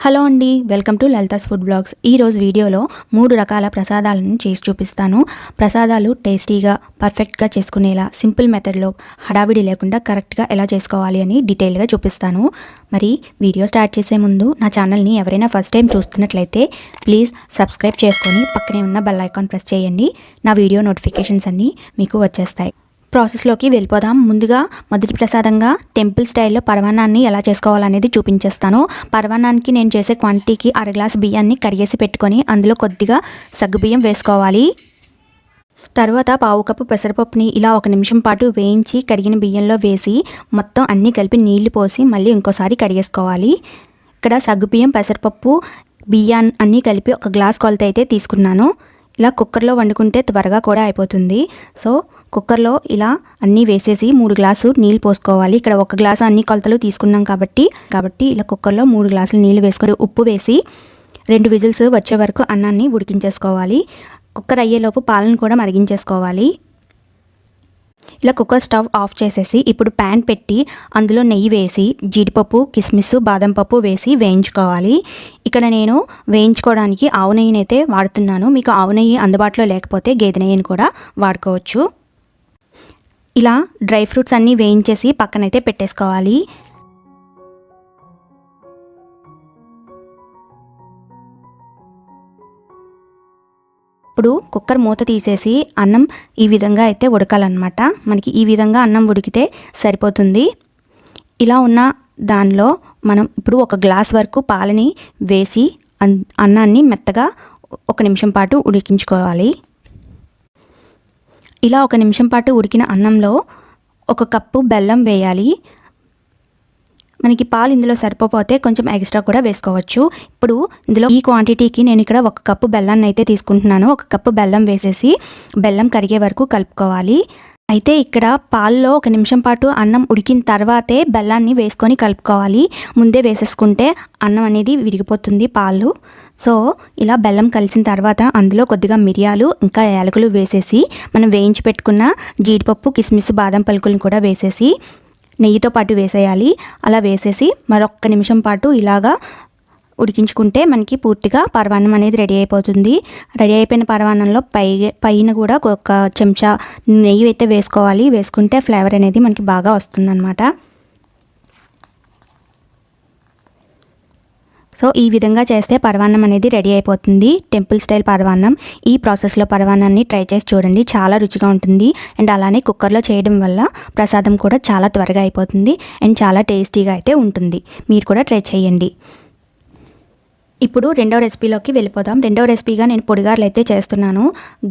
Hello అండి welcome to Lalitha's food blogs. ఈరోజు వీడియోలో మూడు రకాల ప్రసాదాలను చేసి చూపిస్తాను. ప్రసాదాలు టేస్టీగా పర్ఫెక్ట్గా చేసుకునేలా సింపుల్ మెథడ్లో హడావిడి లేకుండా కరెక్ట్గా ఎలా చేసుకోవాలి అని డీటెయిల్గా చూపిస్తాను. మరి వీడియో స్టార్ట్ చేసే ముందు నా ఛానల్ని ఎవరైనా ఫస్ట్ టైం చూస్తున్నట్లయితే ప్లీజ్ సబ్స్క్రైబ్ చేసుకొని పక్కనే ఉన్న బెల్ ఐకాన్ ప్రెస్ చేయండి. నా వీడియో నోటిఫికేషన్స్ అన్నీ మీకు వచ్చేస్తాయి. ప్రాసెస్లోకి వెళ్ళిపోదాం. ముందుగా మొదటి ప్రసాదంగా టెంపుల్ స్టైల్లో పరవాన్నాన్ని ఎలా చేసుకోవాలనేది చూపించేస్తాను. పరవాన్నానికి నేను చేసే క్వాంటిటీకి అర గ్లాస్ బియ్యాన్ని కడిగేసి పెట్టుకొని అందులో కొద్దిగా సగ్గుబియ్యం వేసుకోవాలి. తర్వాత పావు కప్పు పెసరపప్పుని ఇలా ఒక నిమిషం పాటు వేయించి కడిగిన బియ్యంలో వేసి మొత్తం అన్నీ కలిపి నీళ్ళు పోసి మళ్ళీ ఇంకోసారి కడిగేసుకోవాలి. ఇక్కడ సగ్గుబియ్యం పెసరపప్పు బియ్యాన్ని అన్నీ కలిపి ఒక గ్లాస్ కొలత అయితే తీసుకున్నాను. ఇలా కుక్కర్లో వండుకుంటే త్వరగా కూడా అయిపోతుంది. సో కుక్కర్లో ఇలా అన్నీ వేసేసి మూడు గ్లాసు నీళ్ళు పోసుకోవాలి. ఇక్కడ ఒక గ్లాసు అన్ని కొలతలు తీసుకున్నాం కాబట్టి కాబట్టి ఇలా కుక్కర్లో మూడు గ్లాసులు నీళ్ళు వేసుకొని ఉప్పు వేసి రెండు విజిల్స్ వచ్చే వరకు అన్నాన్ని ఉడికించేసుకోవాలి. కుక్కర్ అయ్యేలోపు పాలను కూడా మరిగించేసుకోవాలి. ఇలా కుక్కర్ స్టవ్ ఆఫ్ చేసేసి ఇప్పుడు ప్యాన్ పెట్టి అందులో నెయ్యి వేసి జీడిపప్పు కిస్మిస్ బాదం పప్పు వేసి వేయించుకోవాలి. ఇక్కడ నేను వేయించుకోవడానికి ఆవు నెయ్యిని అయితే వాడుతున్నాను. మీకు ఆవు నెయ్యి అందుబాటులో లేకపోతే గేదె నెయ్యిని కూడా వాడుకోవచ్చు. ఇలా డ్రై ఫ్రూట్స్ అన్నీ వేయించేసి పక్కనైతే పెట్టేసుకోవాలి. ఇప్పుడు కుక్కర్ మూత తీసేసి అన్నం ఈ విధంగా అయితే ఉడకాలన్నమాట. మనకి ఈ విధంగా అన్నం ఉడికితే సరిపోతుంది. ఇలా ఉన్న దానిలో మనం ఇప్పుడు ఒక గ్లాస్ వరకు పాలని వేసి అన్నాన్ని మెత్తగా ఒక నిమిషం పాటు ఉడికించుకోవాలి. ఇలా ఒక నిమిషం పాటు ఉడికిన అన్నంలో ఒక కప్పు బెల్లం వేయాలి. మనకి పాలు ఇందులో సరిపోతే కొంచెం ఎక్స్ట్రా కూడా వేసుకోవచ్చు. ఇప్పుడు ఇందులో ఈ క్వాంటిటీకి నేను ఇక్కడ ఒక కప్పు బెల్లాన్ని అయితే తీసుకుంటున్నాను. ఒక కప్పు బెల్లం వేసేసి బెల్లం కరిగే వరకు కలుపుకోవాలి. అయితే ఇక్కడ పాల్లో ఒక నిమిషం పాటు అన్నం ఉడికిన తర్వాతే బెల్లాన్ని వేసుకొని కలుపుకోవాలి. ముందే వేసేసుకుంటే అన్నం అనేది విరిగిపోతుంది పాలు. సో ఇలా బెల్లం కలిసిన తర్వాత అందులో కొద్దిగా మిరియాలు ఇంకా యాలకులు వేసేసి మనం వేయించి పెట్టుకున్న జీడిపప్పు కిస్మిస్ బాదం పలుకులను కూడా వేసేసి నెయ్యితో పాటు వేసేయాలి. అలా వేసేసి మరొక్క నిమిషం పాటు ఇలాగా ఉడికించుకుంటే మనకి పూర్తిగా పరవాన్నం అనేది రెడీ అయిపోతుంది. రెడీ అయిపోయిన పరవాన్నంలో పై పైన కూడా ఒక చెంచా నెయ్యి అయితే వేసుకోవాలి. వేసుకుంటే ఫ్లేవర్ అనేది మనకి బాగా వస్తుందన్నమాట. సో ఈ విధంగా చేస్తే పరవాన్నం అనేది రెడీ అయిపోతుంది. టెంపుల్ స్టైల్ పరవాన్నం. ఈ ప్రాసెస్లో పరవాన్నాన్ని ట్రై చేసి చూడండి. చాలా రుచిగా ఉంటుంది. అండ్ అలానే కుక్కర్లో చేయడం వల్ల ప్రసాదం కూడా చాలా త్వరగా అయిపోతుంది. అండ్ చాలా టేస్టీగా అయితే ఉంటుంది. మీరు కూడా ట్రై చేయండి. ఇప్పుడు రెండో రెసిపీలోకి వెళ్ళిపోదాం. రెండో రెసిపీగా నేను పొడిగారులు అయితే చేస్తున్నాను.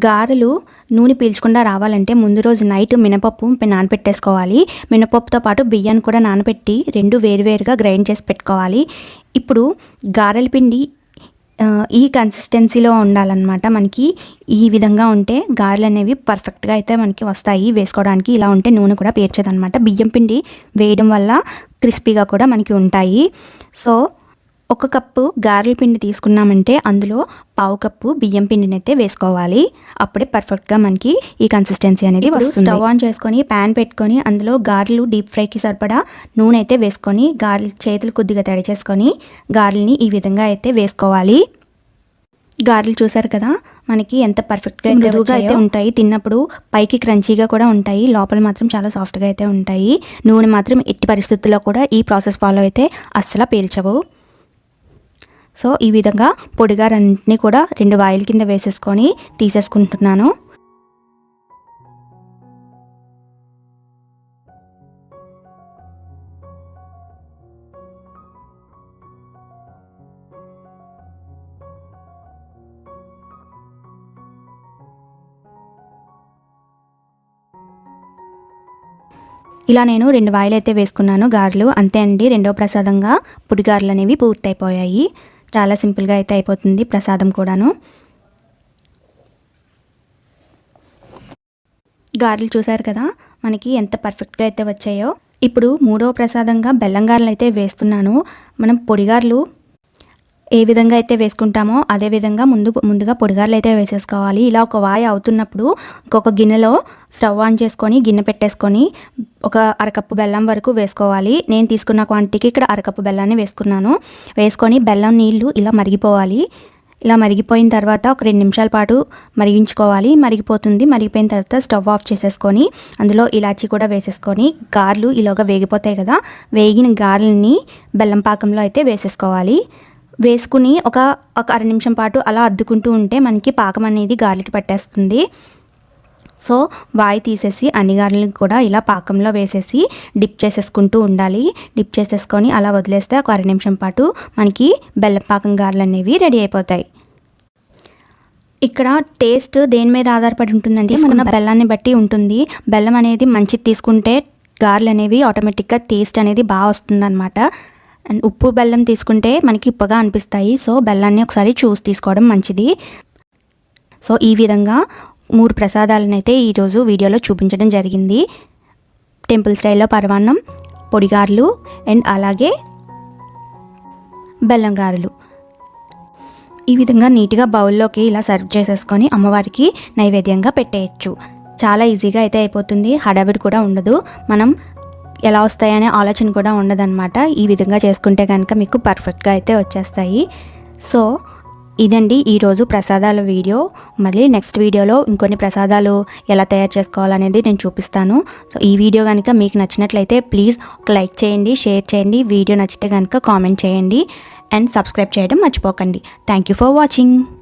గారెలు నూనె పీల్చకుండా రావాలంటే ముందు రోజు నైట్ మినపప్పు నానపెట్టేసుకోవాలి. మినపప్పుతో పాటు బియ్యాన్ని కూడా నానబెట్టి రెండు వేరువేరుగా గ్రైండ్ చేసి పెట్టుకోవాలి. ఇప్పుడు గారెల పిండి ఈ కన్సిస్టెన్సీలో ఉండాలన్నమాట. మనకి ఈ విధంగా ఉంటే గారెలు అనేవి పర్ఫెక్ట్గా అయితే మనకి వస్తాయి. వేసుకోవడానికి ఇలా ఉంటే నూనె కూడా పేర్చేదనమాట బియ్యం పిండి వేయడం వల్ల క్రిస్పీగా కూడా మనకి ఉంటాయి. సో ఒక కప్పు గారెల పిండి తీసుకున్నామంటే అందులో పావు కప్పు బియ్యం పిండిని అయితే వేసుకోవాలి. అప్పుడే పర్ఫెక్ట్గా మనకి ఈ కన్సిస్టెన్సీ అనేది వస్తుంది. స్టవ్ ఆన్ చేసుకొని ప్యాన్ పెట్టుకొని అందులో గారెలు డీప్ ఫ్రైకి సరిపడా నూనె అయితే వేసుకొని గారెలు చేతులు కొద్దిగా తడి చేసుకొని గారెల్ని ఈ విధంగా అయితే వేసుకోవాలి. గారెలు చూసారు కదా మనకి ఎంత పర్ఫెక్ట్గా మృదువుగా అయితే ఉంటాయి. తిన్నప్పుడు పైకి క్రంచీగా కూడా ఉంటాయి. లోపల మాత్రం చాలా సాఫ్ట్గా అయితే ఉంటాయి. నూనె మాత్రం ఎట్టి పరిస్థితుల్లో కూడా ఈ ప్రాసెస్ ఫాలో అయితే అస్సలు పీల్చవు. సో ఈ విధంగా పొడిగారన్నింటినీ కూడా రెండు వాయిల్ కింద వేసేసుకొని తీసేసుకుంటున్నాను. ఇలా నేను రెండు వాయిలు అయితే వేసుకున్నాను గారెలు. అంతే అండి రెండో ప్రసాదంగా పుడిగారెలు అనేవి పూర్తయిపోయాయి. చాలా సింపుల్గా అయితే అయిపోతుంది ప్రసాదం కూడాను. గారెలు చూసారు కదా మనకి ఎంత పర్ఫెక్ట్గా అయితే వచ్చాయో. ఇప్పుడు మూడవ ప్రసాదంగా బెల్లం గారెలు అయితే వేస్తున్నాను. మనం పొడిగారెలు ఏ విధంగా అయితే వేసుకుంటామో అదే విధంగా ముందు ముందుగా పొడిగారులు అయితే వేసేసుకోవాలి. ఇలా ఒక వాయి అవుతున్నప్పుడు ఇంకొక గిన్నెలో స్టవ్ ఆన్ చేసుకొని గిన్నె పెట్టేసుకొని ఒక అరకప్పు బెల్లం వరకు వేసుకోవాలి. నేను తీసుకున్న క్వాంటిటీకి ఇక్కడ అరకప్పు బెల్లాన్ని వేసుకున్నాను. వేసుకొని బెల్లం నీళ్ళు ఇలా మరిగిపోవాలి. ఇలా మరిగిపోయిన తర్వాత ఒక రెండు నిమిషాల పాటు మరిగించుకోవాలి. మరిగిపోతుంది. మరిగిపోయిన తర్వాత స్టవ్ ఆఫ్ చేసేసుకొని అందులో ఇలాచి కూడా వేసేసుకొని గార్లు ఇలాగా వేగిపోతాయి కదా. వేగిన గార్లని బెల్లం పాకంలో అయితే వేసేసుకోవాలి. వేసుకుని ఒక ఒక అర నిమిషం పాటు అలా అద్దుకుంటూ ఉంటే మనకి పాకం అనేది గాలికి పట్టేస్తుంది. సో వాయి తీసేసి అన్ని గారెలను కూడా ఇలా పాకంలో వేసేసి డిప్ చేసేసుకుంటూ ఉండాలి. డిప్ చేసేసుకొని అలా వదిలేస్తే ఒక అర నిమిషం పాటు మనకి బెల్లం పాకం గారెలు అనేవి రెడీ అయిపోతాయి. ఇక్కడ టేస్ట్ దేని మీద ఆధారపడి ఉంటుందంటే మన బెల్లాన్ని బట్టి ఉంటుంది. బెల్లం అనేది మంచిది తీసుకుంటే గారెలు అనేవి ఆటోమేటిక్గా టేస్ట్ అనేది బాగా వస్తుందన్నమాట. అండ్ ఉప్పు బెల్లం తీసుకుంటే మనకి ఉప్పగా అనిపిస్తాయి. సో బెల్లాన్ని ఒకసారి చూసి తీసుకోవడం మంచిది. సో ఈ విధంగా మూడు ప్రసాదాలను అయితే ఈరోజు వీడియోలో చూపించడం జరిగింది. టెంపుల్ స్టైల్లో పరమాన్నం పొడిగారులు అండ్ అలాగే బెల్లంగారులు ఈ విధంగా నీట్గా బౌల్లోకి ఇలా సర్వ్ చేసేసుకొని అమ్మవారికి నైవేద్యంగా పెట్టేయచ్చు. చాలా ఈజీగా అయితే అయిపోతుంది. హడావిడి కూడా ఉండదు. మనం ఎలా వస్తాయనే ఆలోచన కూడా ఉండదన్నమాట. ఈ విధంగా చేసుకుంటే కనుక మీకు పర్ఫెక్ట్గా అయితే వచ్చేస్తాయి. సో ఇదండి ఈరోజు ప్రసాదాల వీడియో. మళ్ళీ నెక్స్ట్ వీడియోలో ఇంకొన్ని ప్రసాదాలు ఎలా తయారు చేసుకోవాలనేది నేను చూపిస్తాను. సో ఈ వీడియో కనుక మీకు నచ్చినట్లయితే ప్లీజ్ ఒక లైక్ చేయండి షేర్ చేయండి. వీడియో నచ్చితే కనుక కామెంట్ చేయండి. అండ్ సబ్స్క్రైబ్ చేయడం మర్చిపోకండి. Thank you for watching.